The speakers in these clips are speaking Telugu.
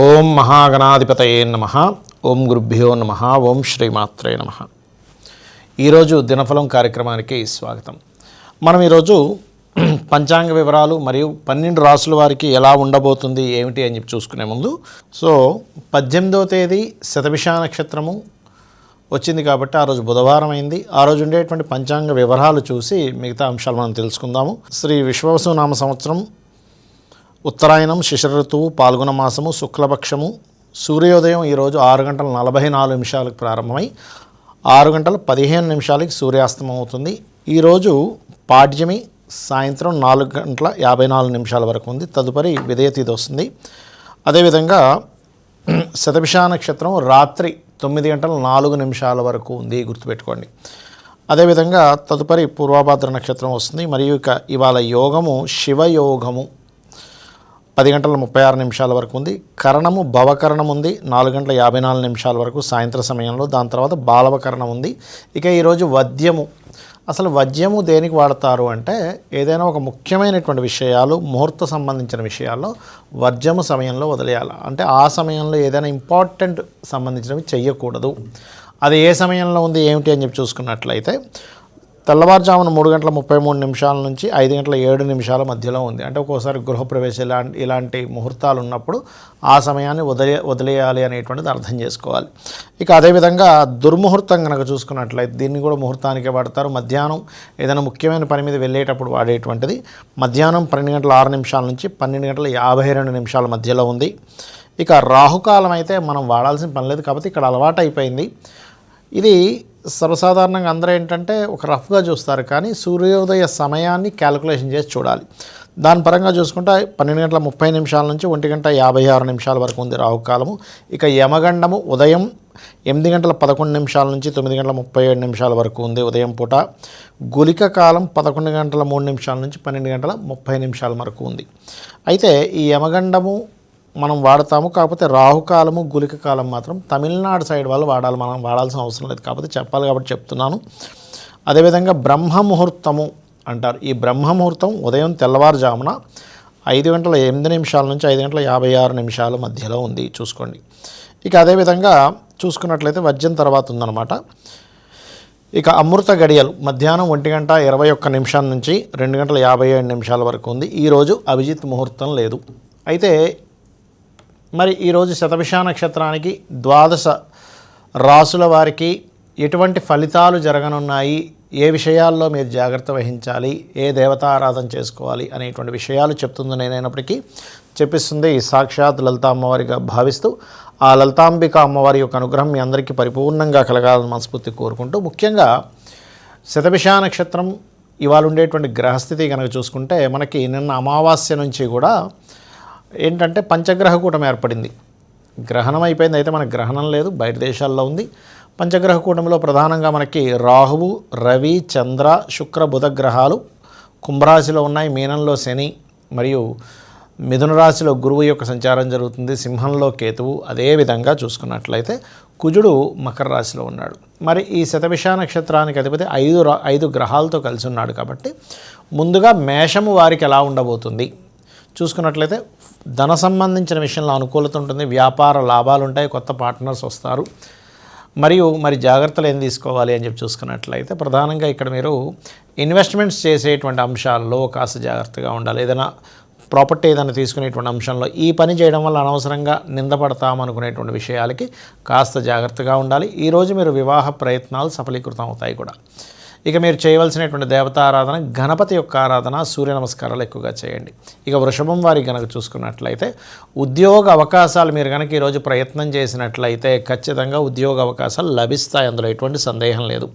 ఓం మహాగణాధిపతయే నమ. ఓం గురుభ్యో నమ. ఓం శ్రీమాత్రే నమ. ఈరోజు దినఫలం కార్యక్రమానికి స్వాగతం. మనం ఈరోజు పంచాంగ వివరాలు మరియు పన్నెండు రాసుల వారికి ఎలా ఉండబోతుంది ఏమిటి అని చెప్పి చూసుకునే ముందు సో పద్దెనిమిదవ తేదీ శతభిష నక్షత్రము వచ్చింది కాబట్టి ఆ రోజు బుధవారం అయింది. ఆ రోజు ఉండేటువంటి పంచాంగ వివరాలు చూసి మిగతా అంశాలు మనం తెలుసుకుందాము. శ్రీ విశ్వవసు నామ సంవత్సరం ఉత్తరాయణం శిశిర ఋతువు పాల్గొన మాసము శుక్లపక్షము సూర్యోదయం ఈరోజు ఆరు గంటల నలభై నాలుగు నిమిషాలకు ప్రారంభమై ఆరు గంటల పదిహేను నిమిషాలకి సూర్యాస్తమం అవుతుంది. ఈరోజు పాడ్యమి సాయంత్రం నాలుగు గంటల యాభై నాలుగు నిమిషాల వరకు ఉంది. తదుపరి విదయ వస్తుంది. అదేవిధంగా శతభిషా నక్షత్రం రాత్రి తొమ్మిది గంటల నాలుగు నిమిషాల వరకు ఉంది. గుర్తుపెట్టుకోండి. అదేవిధంగా తదుపరి పూర్వభాద్ర నక్షత్రం వస్తుంది. మరియు ఇక ఇవాళ యోగము శివయోగము పది గంటల ముప్పై ఆరు నిమిషాల వరకు ఉంది. కరణము భవకరణం ఉంది. నాలుగు గంటల యాభై నాలుగు నిమిషాల వరకు సాయంత్ర సమయంలో. దాని తర్వాత బాలవకరణం ఉంది. ఇక ఈరోజు వద్యము. అసలు వద్యము దేనికి వాడతారు అంటే ఏదైనా ఒక ముఖ్యమైనటువంటి విషయాలు ముహూర్త సంబంధించిన విషయాల్లో వర్జము సమయంలో వదిలేయాలి. అంటే ఆ సమయంలో ఏదైనా ఇంపార్టెంట్ సంబంధించినవి చెయ్యకూడదు. అది ఏ సమయంలో ఉంది ఏమిటి అని చెప్పి చూసుకున్నట్లయితే తెల్లవారుజామున మూడు గంటల ముప్పై మూడు నిమిషాల నుంచి ఐదు గంటల ఏడు నిమిషాల మధ్యలో ఉంది. అంటే ఒక్కోసారి గృహప్రవేశం ఇలాంటి ఇలాంటి ముహూర్తాలు ఉన్నప్పుడు ఆ సమయాన్ని వదిలే వదిలేయాలి అనేటువంటిది అర్థం చేసుకోవాలి. ఇక అదేవిధంగా దుర్ముహూర్తం కనుక చూసుకున్నట్లయితే దీన్ని కూడా ముహూర్తానికే వాడతారు. మధ్యాహ్నం ఏదైనా ముఖ్యమైన పని మీద వెళ్ళేటప్పుడు వాడేటువంటిది మధ్యాహ్నం పన్నెండు గంటల ఆరు నిమిషాల నుంచి పన్నెండు గంటల యాభై రెండు నిమిషాల మధ్యలో ఉంది. ఇక రాహుకాలం అయితే మనం వాడాల్సిన పని లేదు కాబట్టి ఇక్కడ అలవాటు అయిపోయింది ఇది సర్వసాధారణంగా అందరూ ఏంటంటే ఒక రఫ్గా చూస్తారు కానీ సూర్యోదయ సమయాన్ని క్యాలిక్యులేషన్ చేసి చూడాలి. దాని పరంగా చూసుకుంటే పన్నెండు గంటల ముప్పై నిమిషాల నుంచి ఒంటి గంట యాభై ఆరు నిమిషాల వరకు ఉంది రాహుకాలము. ఇక యమగండము ఉదయం ఎనిమిది గంటల పదకొండు నిమిషాల నుంచి తొమ్మిది గంటల ముప్పై ఏడు నిమిషాల వరకు ఉంది ఉదయం పూట. గులిక కాలం పదకొండు గంటల మూడు నిమిషాల నుంచి పన్నెండు గంటల ముప్పై నిమిషాల వరకు ఉంది. అయితే ఈ యమగండము మనం వాడతాము కాకపోతే రాహుకాలము గులిక కాలం మాత్రం తమిళనాడు సైడ్ వాళ్ళు వాడాలి మనం వాడాల్సిన అవసరం లేదు. కాకపోతే చెప్పాలి కాబట్టి చెప్తున్నాను. అదేవిధంగా బ్రహ్మ ముహూర్తము అంటారు. ఈ బ్రహ్మ ముహూర్తం ఉదయం తెల్లవారుజామున ఐదు గంటల ఎనిమిది నిమిషాల నుంచి ఐదు గంటల యాభై ఆరు నిమిషాల మధ్యలో ఉంది. చూసుకోండి. ఇక అదేవిధంగా చూసుకున్నట్లయితే వజ్యం తర్వాత ఉందన్నమాట. ఇక అమృత గడియలు మధ్యాహ్నం ఒంటి గంట ఇరవై ఒక్క నిమిషాల నుంచి రెండు గంటల యాభై ఏడు నిమిషాల వరకు ఉంది. ఈరోజు అభిజిత్ ముహూర్తం లేదు. అయితే మరి ఈరోజు శతభిష నక్షత్రానికి ద్వాదశ రాసుల వారికి ఎటువంటి ఫలితాలు జరగనున్నాయి? ఏ విషయాల్లో మీరు జాగ్రత్త వహించాలి? ఏ దేవతారాధన చేసుకోవాలి? అనేటువంటి విషయాలు చెప్తుంది నేనైనప్పటికీ చెప్పిస్తుంది ఈ సాక్షాత్ లలిత అమ్మవారిగా భావిస్తూ ఆ లలితాంబిక అమ్మవారి యొక్క అనుగ్రహం మీ అందరికీ పరిపూర్ణంగా కలగాలని మనస్ఫూర్తి కోరుకుంటూ ముఖ్యంగా శతభిష నక్షత్రం ఇవాళ ఉండేటువంటి గ్రహస్థితి కనుక చూసుకుంటే మనకి నిన్న అమావాస్య నుంచి కూడా ఏంటంటే పంచగ్రహ కూటమి ఏర్పడింది. గ్రహణం అయిపోయింది. అయితే మనకు గ్రహణం లేదు. బయట దేశాల్లో ఉంది. పంచగ్రహ కూటమిలో ప్రధానంగా మనకి రాహువు రవి చంద్ర శుక్ర బుధ గ్రహాలు కుంభరాశిలో ఉన్నాయి. మీనంలో శని మరియు మిథున రాశిలో గురువు యొక్క సంచారం జరుగుతుంది. సింహంలో కేతువు. అదే విధంగా చూసుకున్నట్లయితే కుజుడు మకర రాశిలో ఉన్నాడు. మరి ఈ శతభిష నక్షత్రానికి అధిపతి ఐదు ఐదు గ్రహాలతో కలిసి ఉన్నాడు కాబట్టి ముందుగా మేషము వారికి ఎలా ఉండబోతుంది? చూసుకున్నట్లయితే ధన సంబంధించిన విషయంలో అనుకూలత ఉంటుంది వ్యాపార లాభాలు ఉంటాయి కొత్త పార్ట్నర్స్ వస్తారు. మరియు మరి జాగ్రత్తలు ఏం తీసుకోవాలి అని చెప్పి చూసుకున్నట్లయితే ప్రధానంగా ఇక్కడ మీరు ఇన్వెస్ట్మెంట్స్ చేసేటువంటి అంశాల్లో కాస్త జాగ్రత్తగా ఉండాలి. ఏదైనా ప్రాపర్టీ ఏదైనా తీసుకునేటువంటి అంశంలో ఈ పని చేయడం వల్ల అనవసరంగా నిందపడతాం అనుకునేటువంటి విషయాలకి కాస్త జాగ్రత్తగా ఉండాలి. ఈరోజు మీరు వివాహ ప్రయత్నాలు సఫలీకృతం అవుతాయి కూడా. ఇక మీరు చేయవలసినటువంటి దేవతారాధన గణపతి యొక్క ఆరాధన సూర్య నమస్కారాలు ఎక్కువగా చేయండి. ఇక వృషభం వారికి కనుక చూసుకున్నట్లయితే ఉద్యోగ అవకాశాలు మీరు కనుక ఈరోజు ప్రయత్నం చేసినట్లయితే ఖచ్చితంగా ఉద్యోగ అవకాశాలు లభిస్తాయి. అందులో ఎటువంటి సందేహం లేదు.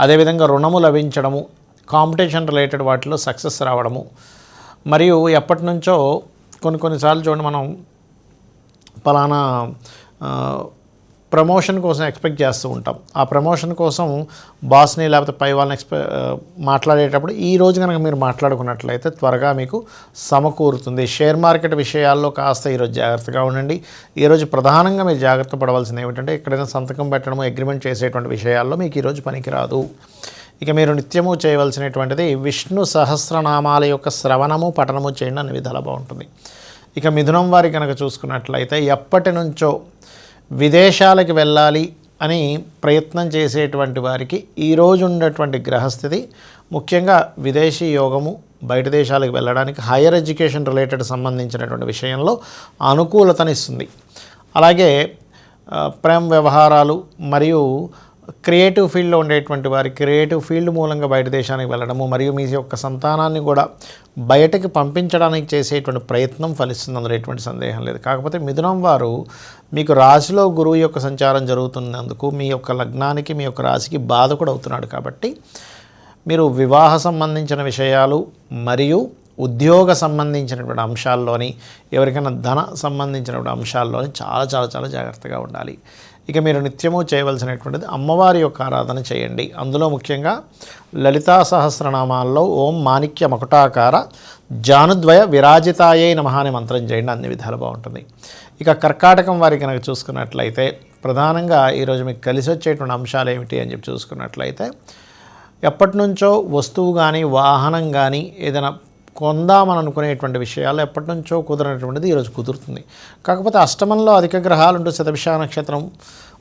అదేవిధంగా రుణము లభించడము కాంపిటీషన్ రిలేటెడ్ వాటిలో సక్సెస్ రావడము మరియు ఎప్పటి నుంచో కొన్ని కొన్నిసార్లు చూడండి మనం పలానా ప్రమోషన్ కోసం ఎక్స్పెక్ట్ చేస్తూ ఉంటాం. ఆ ప్రమోషన్ కోసం బాస్ని లేకపోతే పై వాళ్ళని ఎక్స్పె మాట్లాడేటప్పుడు ఈ రోజు కనుక మీరు మాట్లాడుకున్నట్లయితే త్వరగా మీకు సమకూరుతుంది. షేర్ మార్కెట్ విషయాల్లో కాస్త ఈరోజు జాగ్రత్తగా ఉండండి. ఈరోజు ప్రధానంగా మీరు జాగ్రత్త పడవలసింది ఏమిటంటే ఎక్కడైనా సంతకం పెట్టడము అగ్రిమెంట్ చేసేటువంటి విషయాల్లో మీకు ఈరోజు పనికిరాదు. ఇక మీరు నిత్యము చేయవలసినటువంటిది విష్ణు సహస్రనామాల యొక్క శ్రవణము పఠనము చేయండి అన్ని విధాలు బాగుంటుంది. ఇక మిథునం వారి కనుక చూసుకున్నట్లయితే ఎప్పటి నుంచో విదేశాలకు వెళ్ళాలి అని ప్రయత్నం చేసేటువంటి వారికి ఈరోజు ఉన్నటువంటి గ్రహస్థితి ముఖ్యంగా విదేశీ యోగము బయట దేశాలకు వెళ్ళడానికి హైయర్ ఎడ్యుకేషన్ రిలేటెడ్ సంబంధించినటువంటి విషయంలో అనుకూలతనిస్తుంది. అలాగే ప్రేమ వ్యవహారాలు మరియు క్రియేటివ్ ఫీల్డ్లో ఉండేటువంటి వారి క్రియేటివ్ ఫీల్డ్ మూలంగా బయట దేశానికి వెళ్ళడము మరియు మీ యొక్క సంతానాన్ని కూడా బయటకి పంపించడానికి చేసేటువంటి ప్రయత్నం ఫలిస్తుంది అందులో ఎటువంటి సందేహం లేదు. కాకపోతే మిథునం వారు మీకు రాశిలో గురువు యొక్క సంచారం జరుగుతున్నందుకు మీ యొక్క లగ్నానికి మీ యొక్క రాశికి బాధ కూడా అవుతున్నాడు కాబట్టి మీరు వివాహ సంబంధించిన విషయాలు మరియు ఉద్యోగ సంబంధించినటువంటి అంశాల్లోని ఎవరికైనా ధన సంబంధించినటువంటి అంశాల్లోని చాలా చాలా చాలా జాగ్రత్తగా ఉండాలి. ఇక మీరు నిత్యము చేయవలసినటువంటిది అమ్మవారి యొక్క ఆరాధన చేయండి. అందులో ముఖ్యంగా లలితా సహస్రనామాల్లో ఓం మాణిక్య మకుటాకార జానుద్వయ విరాజితాయే నమ అనే మంత్రం చేయండి. అన్ని విధాలు బాగుంటుంది. ఇక కర్కాటకం వారి కనుక చూసుకున్నట్లయితే ప్రధానంగా ఈరోజు మీకు కలిసి వచ్చేటువంటి అంశాలు ఏమిటి అని చెప్పి చూసుకున్నట్లయితే ఎప్పటి నుంచో వస్తువు కానీ వాహనం కానీ ఏదైనా కొందామని అనుకునేటువంటి విషయాలు ఎప్పటి నుంచో కుదరనటువంటిది ఈరోజు కుదురుతుంది. కాకపోతే అష్టమంలో అధిక గ్రహాలు ఉంటూ శతభిష నక్షత్రం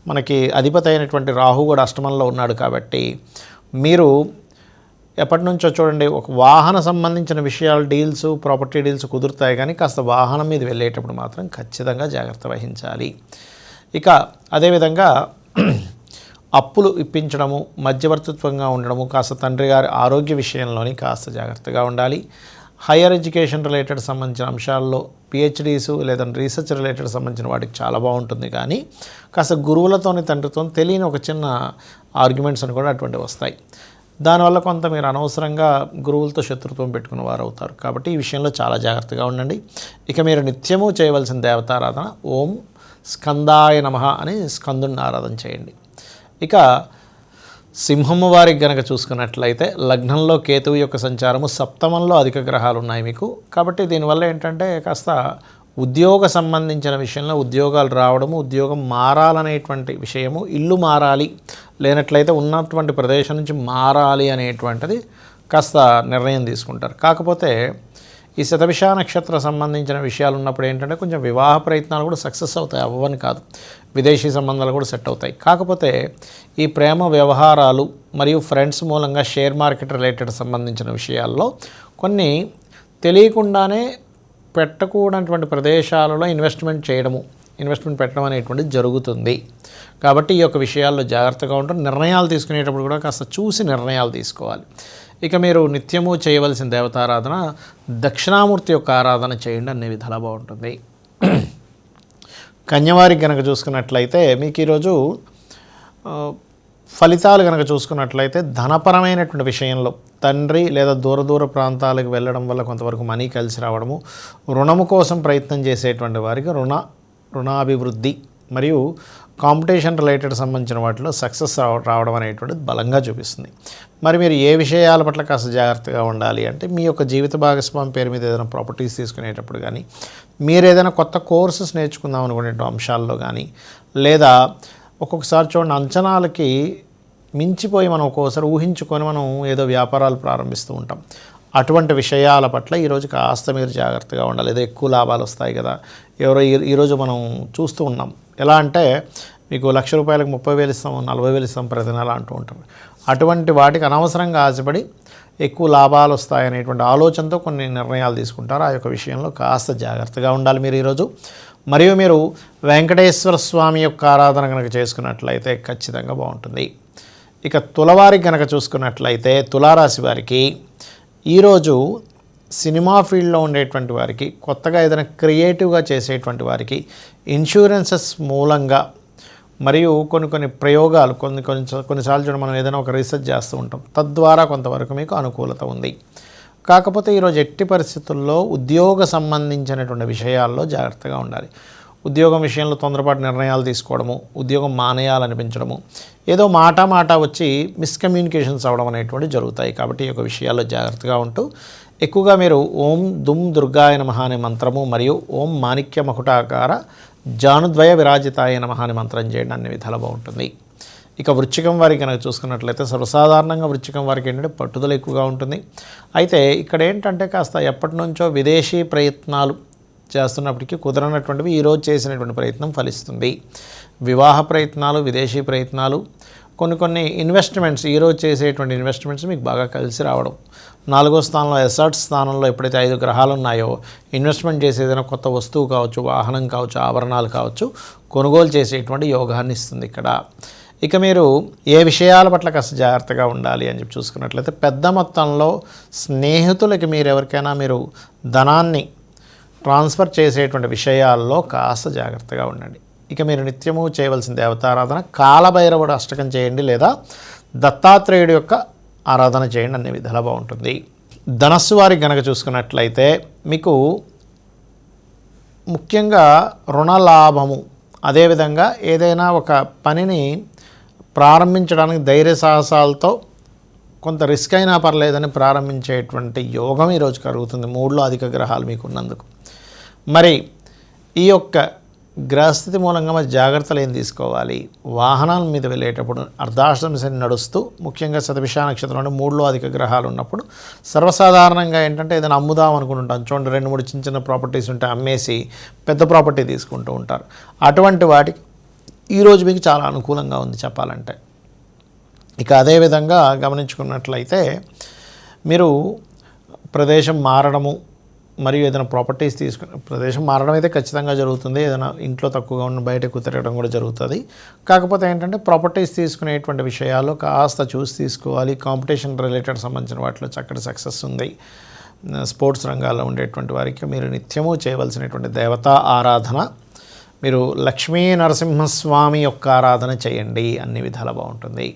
మనకి అధిపతి అయినటువంటి రాహు కూడా అష్టమంలో ఉన్నాడు కాబట్టి మీరు ఎప్పటి నుంచో చూడండి ఒక వాహన సంబంధించిన విషయాలు డీల్స్ ప్రాపర్టీ డీల్స్ కుదురుతాయి కానీ కాస్త వాహనం మీద వెళ్ళేటప్పుడు మాత్రం ఖచ్చితంగా జాగ్రత్త వహించాలి. ఇక అదేవిధంగా అప్పులు ఇప్పించడము మధ్యవర్తిత్వంగా ఉండడము కాస్త తండ్రి గారి ఆరోగ్య విషయంలోని కాస్త జాగ్రత్తగా ఉండాలి. హైయర్ ఎడ్యుకేషన్ రిలేటెడ్ సంబంధించిన అంశాల్లో పిహెచ్డీస్ లేదంటే రీసెర్చ్ రిలేటెడ్ సంబంధించిన వాటికి చాలా బాగుంటుంది. కానీ కాస్త గురువులతోని తండ్రితో తెలియని ఒక చిన్న ఆర్గ్యుమెంట్స్ అని కూడా అటువంటి వస్తాయి. దానివల్ల కొంత మీరు అనవసరంగా గురువులతో శత్రుత్వం పెట్టుకున్న వారు అవుతారు కాబట్టి ఈ విషయంలో చాలా జాగ్రత్తగా ఉండండి. ఇక మీరు నిత్యము చేయవలసిన దేవతారాధన ఓం స్కందాయ నమ అని స్కందుని ఆరాధన చేయండి. ఇక సింహము వారికి గనక చూసుకున్నట్లయితే లగ్నంలో కేతువు యొక్క సంచారము సప్తమంలో అధిక గ్రహాలు ఉన్నాయి మీకు. కాబట్టి దీనివల్ల ఏంటంటే కాస్త ఉద్యోగ సంబంధించిన విషయంలో ఉద్యోగాలు రావడము ఉద్యోగం మారాలనేటువంటి విషయము ఇల్లు మారాలి లేనట్లయితే ఉన్నటువంటి ప్రదేశం నుంచి మారాలి అనేటువంటిది కాస్త నిర్ణయం తీసుకుంటారు. కాకపోతే ఈ శతభిష నక్షత్ర సంబంధించిన విషయాలు ఉన్నప్పుడు ఏంటంటే కొంచెం వివాహ ప్రయత్నాలు కూడా సక్సెస్ అవుతాయి అవ్వని కాదు. విదేశీ సంబంధాలు కూడా సెట్ అవుతాయి. కాకపోతే ఈ ప్రేమ వ్యవహారాలు మరియు ఫ్రెండ్స్ మూలంగా షేర్ మార్కెట్ రిలేటెడ్ సంబంధించిన విషయాల్లో కొన్ని తెలియకుండానే పెట్టకూడనటువంటి ప్రదేశాలలో ఇన్వెస్ట్మెంట్ చేయడము ఇన్వెస్ట్మెంట్ పెట్టడం అనేటువంటిది జరుగుతుంది. కాబట్టి ఈ యొక్క విషయాల్లో జాగ్రత్తగా ఉంటాం నిర్ణయాలు తీసుకునేటప్పుడు కూడా కాస్త చూసి నిర్ణయాలు తీసుకోవాలి. ఇక మీరు నిత్యము చేయవలసిన దేవతారాధన దక్షిణామూర్తి యొక్క ఆరాధన చేయండి అనే విధాలా బాగుంటుంది. కన్యవారికి కనుక చూసుకున్నట్లయితే మీకు ఈరోజు ఫలితాలు కనుక చూసుకున్నట్లయితే ధనపరమైనటువంటి విషయంలో తండ్రి లేదా దూర దూర ప్రాంతాలకు వెళ్ళడం వల్ల కొంతవరకు మనీ కలిసి రావడము రుణము కోసం ప్రయత్నం చేసేటువంటి వారికి రుణ రుణాభివృద్ధి మరియు కాంపిటీషన్ రిలేటెడ్ సంబంధించిన వాటిలో సక్సెస్ రావడం అనేటువంటిది బలంగా చూపిస్తుంది. మరి మీరు ఏ విషయాల పట్ల కాస్త జాగ్రత్తగా ఉండాలి అంటే మీ యొక్క జీవిత భాగస్వామి పేరు మీద ఏదైనా ప్రాపర్టీస్ తీసుకునేటప్పుడు కానీ మీరు ఏదైనా కొత్త కోర్సెస్ నేర్చుకుందాం అనుకునే అంశాల్లో కానీ లేదా ఒక్కొక్కసారి చూడండి అంచనాలకి మించిపోయి మనం ఒక్కోసారి ఊహించుకొని మనం ఏదో వ్యాపారాలు ప్రారంభిస్తూ ఉంటాం. అటువంటి విషయాల పట్ల ఈరోజు కాస్త మీరు జాగ్రత్తగా ఉండాలి. ఏదో ఎక్కువ లాభాలు వస్తాయి కదా. ఎవరో ఈ- ఈరోజు మనం చూస్తూ ఉన్నాం. ఎలా అంటే మీకు లక్ష రూపాయలకు ముప్పై వేలు ఇస్తాం నలభై వేలు ఇస్తాం ప్రతి నెల అంటూ ఉంటారు. అటువంటి వాటికి అనవసరంగా ఆశపడి ఎక్కువ లాభాలు వస్తాయనేటువంటి ఆలోచనతో కొన్ని నిర్ణయాలు తీసుకుంటారు. ఆ యొక్క విషయంలో కాస్త జాగ్రత్తగా ఉండాలి మీరు ఈరోజు. మరియు మీరు వెంకటేశ్వర స్వామి యొక్క ఆరాధన కనుక చేసుకున్నట్లయితే ఖచ్చితంగా బాగుంటుంది. ఇక తులవారికి కనుక చూసుకున్నట్లయితే తులారాశి వారికి ఈరోజు సినిమా ఫీల్డ్లో ఉండేటువంటి వారికి కొత్తగా ఏదైనా క్రియేటివ్గా చేసేటువంటి వారికి ఇన్సూరెన్సెస్ మూలంగా మరియు కొన్ని కొన్ని ప్రయోగాలు కొన్ని కొన్ని కొన్నిసార్లు చూడ మనం ఏదైనా ఒక రీసెర్చ్ చేస్తూ ఉంటాం. తద్వారా కొంతవరకు మీకు అనుకూలత ఉంది. కాకపోతే ఈరోజు ఎట్టి పరిస్థితుల్లో ఉద్యోగ సంబంధించినటువంటి విషయాల్లో జాగ్రత్తగా ఉండాలి. ఉద్యోగం విషయంలో తొందరపాటు నిర్ణయాలు తీసుకోవడము ఉద్యోగం మానేయాలనిపించడము ఏదో మాట మాట వచ్చి మిస్కమ్యూనికేషన్స్ అవడం అనేటువంటి జరుగుతాయి. కాబట్టి ఈ యొక్క విషయాల్లో జాగ్రత్తగా ఉంటూ ఎక్కువగా మీరు ఓం దుమ్ దుర్గాయ మహా అనే మంత్రము మరియు ఓం మాణిక్య మకుటాకార జానుద్వయ విరాజితాయ నమ అని మంత్రం చేయండి అన్ని విధాలు బాగుంటుంది. ఇక వృచ్చికం వారికి కనుక చూసుకున్నట్లయితే సర్వసాధారణంగా వృచ్చికం వారికి ఏంటంటే పట్టుదల ఎక్కువగా ఉంటుంది. అయితే ఇక్కడ ఏంటంటే కాస్త ఎప్పటి నుంచో విదేశీ ప్రయత్నాలు చేస్తున్నప్పటికీ కుదరనటువంటివి ఈరోజు చేసినటువంటి ప్రయత్నం ఫలిస్తుంది. వివాహ ప్రయత్నాలు విదేశీ ప్రయత్నాలు కొన్ని కొన్ని ఇన్వెస్ట్మెంట్స్ ఈరోజు చేసేటువంటి ఇన్వెస్ట్మెంట్స్ మీకు బాగా కలిసి రావడం. నాలుగో స్థానంలో ఎసర్ట్ స్థానంలో ఎప్పుడైతే ఐదు గ్రహాలు ఉన్నాయో ఇన్వెస్ట్మెంట్ చేసే ఏదైనా కొత్త వస్తువు కావచ్చు వాహనం కావచ్చు ఆభరణాలు కావచ్చు కొనుగోలు చేసేటువంటి యోగాన్ని ఇస్తుంది ఇక్కడ. ఇక మీరు ఏ విషయాల పట్ల కాస్త జాగ్రత్తగా ఉండాలి అని చెప్పి చూసుకున్నట్లయితే పెద్ద మొత్తంలో స్నేహితులకి మీరు ఎవరికైనా మీరు ధనాన్ని ట్రాన్స్ఫర్ చేసేటువంటి విషయాల్లో కాస్త జాగ్రత్తగా ఉండండి. ఇక మీరు నిత్యము చేయవలసిన దేవతారాధన కాలభైరవుడు అష్టకం చేయండి లేదా దత్తాత్రేయుడు యొక్క ఆరాధన చేయండి అన్ని విధాలా బాగుంటుంది. ధనస్సు వారికి గనక చూసుకున్నట్లయితే మీకు ముఖ్యంగా రుణ లాభము అదేవిధంగా ఏదైనా ఒక పనిని ప్రారంభించడానికి ధైర్య సాహసాలతో కొంత రిస్క్ అయినా పర్లేదని ప్రారంభించేటువంటి యోగం ఈరోజు కలుగుతుంది మూడులో అధిక గ్రహాలు మీకు ఉన్నందుకు మరి ఈ యొక్క గ్రహస్థితి మూలంగా మరి జాగ్రత్తలు ఏం తీసుకోవాలి? వాహనాల మీద వెళ్ళేటప్పుడు అర్ధాష్టమి నడుస్తూ ముఖ్యంగా శతభిషా నక్షత్రం మూడులో అధిక గ్రహాలు ఉన్నప్పుడు సర్వసాధారణంగా ఏంటంటే ఏదైనా అమ్ముదాం అనుకుంటుంటాం చూడండి రెండు మూడు చిన్న చిన్న ప్రాపర్టీస్ ఉంటే అమ్మేసి పెద్ద ప్రాపర్టీ తీసుకుంటూ ఉంటారు. అటువంటి వాటికి ఈరోజు మీకు చాలా అనుకూలంగా ఉంది చెప్పాలంటే. ఇక అదేవిధంగా గమనించుకున్నట్లయితే మీరు ప్రదేశం మారడము మరియు ఏదైనా ప్రాపర్టీస్ తీసుకుని ప్రదేశం మారడం అయితే ఖచ్చితంగా జరుగుతుంది. ఏదైనా ఇంట్లో తక్కువగా ఉన్న బయట తిరగడం కూడా జరుగుతుంది. కాకపోతే ఏంటంటే ప్రాపర్టీస్ తీసుకునేటువంటి విషయాల్లో కాస్త చూసి తీసుకోవాలి. కాంపిటీషన్ రిలేటెడ్ సంబంధించిన వాటిలో చక్కటి సక్సెస్ ఉంది. స్పోర్ట్స్ రంగాల్లో ఉండేటువంటి వారికి మీరు నిత్యము చేయవలసినటువంటి దేవతా ఆరాధన. మీరు లక్ష్మీ నరసింహస్వామి యొక్క ఆరాధన చేయండి. అన్ని విధాలు బాగుంటుంది.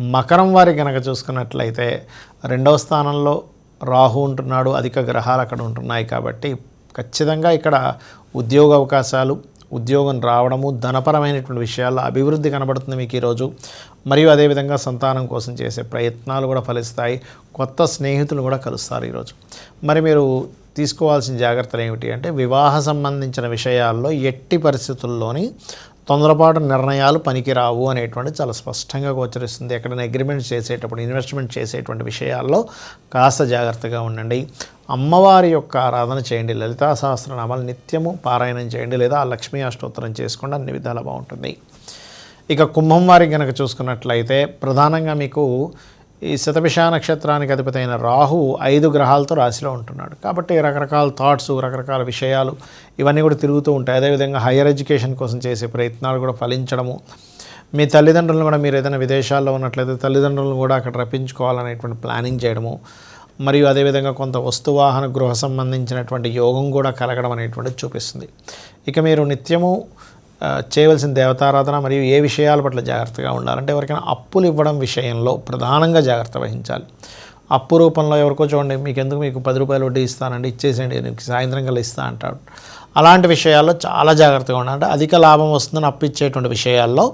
మకరం వారి కనుక చూసుకున్నట్లయితే రెండవ స్థానంలో రాహు ఉంటున్నాడు అధిక గ్రహాలు అక్కడ ఉంటున్నాయి కాబట్టి ఖచ్చితంగా ఇక్కడ ఉద్యోగ అవకాశాలు ఉద్యోగం రావడము ధనపరమైనటువంటి విషయాల్లో అభివృద్ధి కనబడుతుంది మీకు ఈరోజు. మరియు అదేవిధంగా సంతానం కోసం చేసే ప్రయత్నాలు కూడా ఫలిస్తాయి. కొత్త స్నేహితులు కూడా కలుస్తారు ఈరోజు. మరి మీరు తీసుకోవాల్సిన జాగ్రత్తలు ఏమిటి అంటే వివాహ సంబంధించిన విషయాల్లో ఎట్టి పరిస్థితుల్లోని తొందరపాటు నిర్ణయాలు పనికిరావు అనేటువంటి చాలా స్పష్టంగా గోచరిస్తుంది. ఎక్కడైనా అగ్రిమెంట్ చేసేటప్పుడు ఇన్వెస్ట్మెంట్ చేసేటువంటి విషయాల్లో కాస్త జాగ్రత్తగా ఉండండి. అమ్మవారి యొక్క ఆరాధన చేయండి. లలితా సహస్రనామాలు నిత్యము పారాయణం చేయండి లేదా ఆ లక్ష్మీ అష్టోత్తరం చేసుకోండి. అన్ని విధాలా బాగుంటుంది. ఇక కుంభం వారి కనుక చూసుకున్నట్లయితే ప్రధానంగా మీకు ఈ శతభిష నక్షత్రానికి అధిపతైన రాహు ఐదు గ్రహాలతో రాశిలో ఉంటున్నాడు. కాబట్టి రకరకాల థాట్స్ రకరకాల విషయాలు ఇవన్నీ కూడా తిరుగుతూ ఉంటాయి. అదేవిధంగా హయ్యర్ ఎడ్యుకేషన్ కోసం చేసే ప్రయత్నాలు కూడా ఫలించడము. మీ తల్లిదండ్రులను కూడా మీరు ఏదైనా విదేశాల్లో ఉన్నట్లయితే తల్లిదండ్రులను కూడా అక్కడ రప్పించుకోవాలనేటువంటి ప్లానింగ్ చేయడము. మరియు అదేవిధంగా కొంత వస్తువాహన గృహ సంబంధించినటువంటి యోగం కూడా కలగడం అనేటువంటిది చూపిస్తుంది. ఇక మీరు నిత్యము చేయవలసిన దేవతారాధన మరియు ఏ విషయాల పట్ల జాగ్రత్తగా ఉండాలంటే ఎవరికైనా అప్పులు ఇవ్వడం విషయంలో ప్రధానంగా జాగ్రత్త వహించాలి. అప్పు రూపంలో ఎవరికో చూడండి మీకు ఎందుకు మీకు పది రూపాయలు వడ్డీ ఇస్తానండి ఇచ్చేసేయండి నీకు సాయంత్రం కల్లా ఇస్తా అంటాడు. అలాంటి విషయాల్లో చాలా జాగ్రత్తగా ఉండాలి. అంటే అధిక లాభం వస్తుందని అప్పు ఇచ్చేటువంటి విషయాల్లో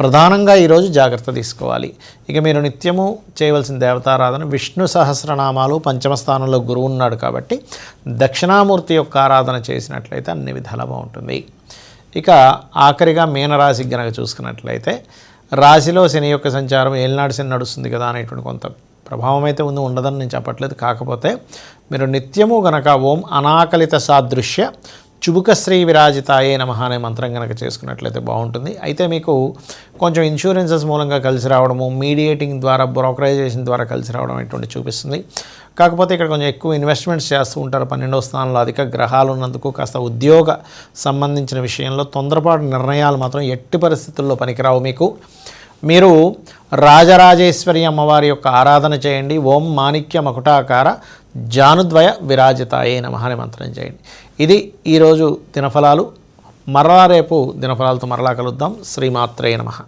ప్రధానంగా ఈరోజు జాగ్రత్త తీసుకోవాలి. ఇక మీరు నిత్యము చేయవలసిన దేవతారాధన విష్ణు సహస్రనామాలు పంచమ స్థానంలో గురువు ఉన్నాడు కాబట్టి దక్షిణామూర్తి యొక్క ఆరాధన చేసినట్లయితే అన్ని విధాలుగా ఉంటుంది ఇక ఆఖరిగా మీనరాశికి గనక చూసుకున్నట్లయితే రాశిలో శని యొక్క సంచారం ఏలినాడు శని నడుస్తుంది కదా అనేటువంటి కొంత ప్రభావం అయితే ఉంది ఉండదని నేను చెప్పట్లేదు. కాకపోతే మీరు నిత్యము గనక ఓం అనాకలిత సాదృశ్య చుబుకశ్రీ విరాజితాయే నమ అనే మంత్రం కనుక చేసుకున్నట్లయితే బాగుంటుంది. అయితే మీకు కొంచెం ఇన్సూరెన్సెస్ మూలంగా కలిసి రావడము మీడియేటింగ్ ద్వారా బ్రోకరైజేషన్ ద్వారా కలిసి రావడం అటువంటి చూపిస్తుంది. కాకపోతే ఇక్కడ కొంచెం ఎక్కువ ఇన్వెస్ట్మెంట్స్ చేస్తూ ఉంటారు. పన్నెండవ స్థానంలో అధిక గ్రహాలు ఉన్నందుకు కాస్త ఉద్యోగ సంబంధించిన విషయంలో తొందరపాటు నిర్ణయాలు మాత్రం ఎట్టి పరిస్థితుల్లో పనికిరావు మీకు. మీరు రాజరాజేశ్వరి అమ్మవారి యొక్క ఆరాధన చేయండి. ఓం మాణిక్య మకుటాకార జానుద్వయ విరాజితాయే నమః అని మంత్రం చేయండి. ఇది ఈరోజు దినఫలాలు. మరలా రేపు దినఫలాలతో మరలా కలుద్దాం. శ్రీమాత్రే నమః.